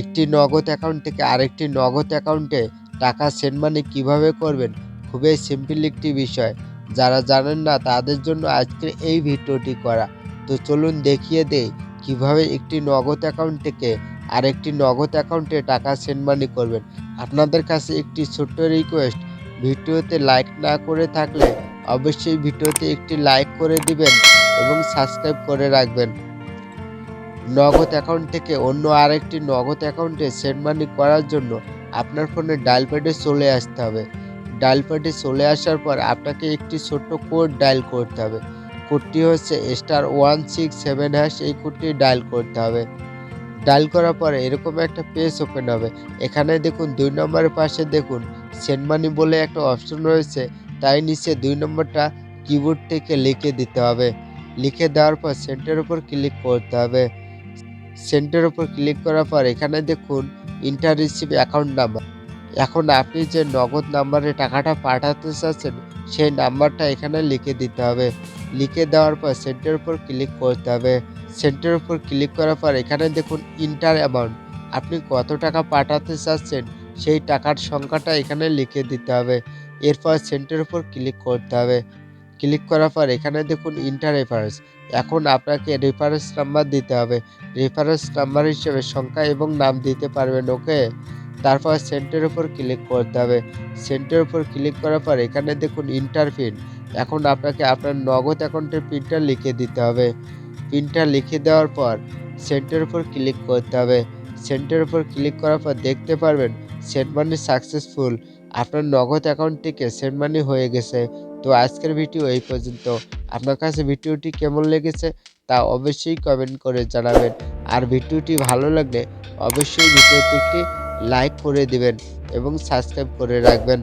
একটি নগদ অ্যাকাউন্ট থেকে আরেকটি নগদ অ্যাকাউন্টে টাকা সেন্ড মানি কীভাবে করবেন? খুবই সিম্পল একটি বিষয়। যারা জানেন না, তাদের জন্য আজকের এই ভিডিওটি করা। তো চলুন দেখিয়ে দেই কীভাবে একটি নগদ অ্যাকাউন্ট থেকে আরেকটি নগদ অ্যাকাউন্টে টাকা সেন্ড মানি করবেন। আপনাদের কাছে একটি ছোট্ট রিকোয়েস্ট ভিডিওতে লাইক না করে থাকলে অবশ্যই ভিডিওতে একটি লাইক করে দিবেন এবং সাবস্ক্রাইব করে রাখবেন। নগদ অ্যাকাউন্ট থেকে অন্য আরেকটি নগদ অ্যাকাউন্টে সেন্ড মানি করার জন্য আপনার ফোনে ডায়াল প্যাডে চলে আসতে হবে। ডায়াল প্যাডে চলে আসার পর আপনাকে একটি ছোট্ট কোড ডায়াল করতে হবে। কোডটি হচ্ছে star one six seven hash এই কোডটি ডায়াল করতে হবে। ডায়াল করার পরে এরকম একটা পেজ ওপেন হবে। এখানে দেখুন দুই নম্বরের পাশে দেখুন সেন্ড মানি বলে একটা অপশন রয়েছে। তাই নিচে দুই নম্বরটা কিবোর্ড থেকে লিখে দিতে হবে। লিখে দেওয়ার পর সেন্টার উপর ক্লিক করতে হবে। সেন্টার উপর ক্লিক করার পর এখানে দেখুন ইন্টার রিসিভ অ্যাকাউন্ট নাম্বার এখন আপনি যে নগদ নাম্বারে টাকাটা পাঠাতে চাচ্ছেন, সেই নাম্বারটা এখানে লিখে দিতে হবে। লিখে দেওয়ার পর সেন্টার উপর ক্লিক করতে হবে। সেন্টার উপর ক্লিক করার পর এখানে দেখুন ইন্টার অ্যামাউন্ট আপনি কত টাকা পাঠাতে চাচ্ছেন, সেই টাকার সংখ্যাটা এখানে লিখে দিতে হবে। এরপর সেন্টার উপর ক্লিক করতে হবে। ক্লিক করার পর এখানে দেখুন ইন্টার রেফারেন্স এখন আপনাকে রেফারেন্স নাম্বার দিতে হবে। রেফারেন্স নাম্বার হিসেবে সংখ্যা এবং নাম দিতে পারবেন ওকে তারপর সেন্টার উপর ক্লিক করতে হবে। সেন্টার উপর ক্লিক করার পর এখানে দেখুন ইন্টার পিন এখন আপনাকে আপনার নগদ অ্যাকাউন্টের পিনটা লিখে দিতে হবে। পিনটা লিখে দেওয়ার পর সেন্টার উপর ক্লিক করতে হবে। সেন্টার উপর ক্লিক করার পর দেখতে পারবেন সেন্ট মানি সাকসেসফুল আপনার নগদ অ্যাকাউন্ট থেকে সেন্ড মানি হয়ে গেছে। তো আজকের ভিডিও এই পর্যন্ত। আপনার কাছে ভিডিওটি কেমন লেগেছে তা অবশ্যই কমেন্ট করে জানাবেন। আর ভিডিওটি ভালো লাগলে অবশ্যই ভিডিওটি একটি লাইক করে দিবেন এবং সাবস্ক্রাইব করে রাখবেন।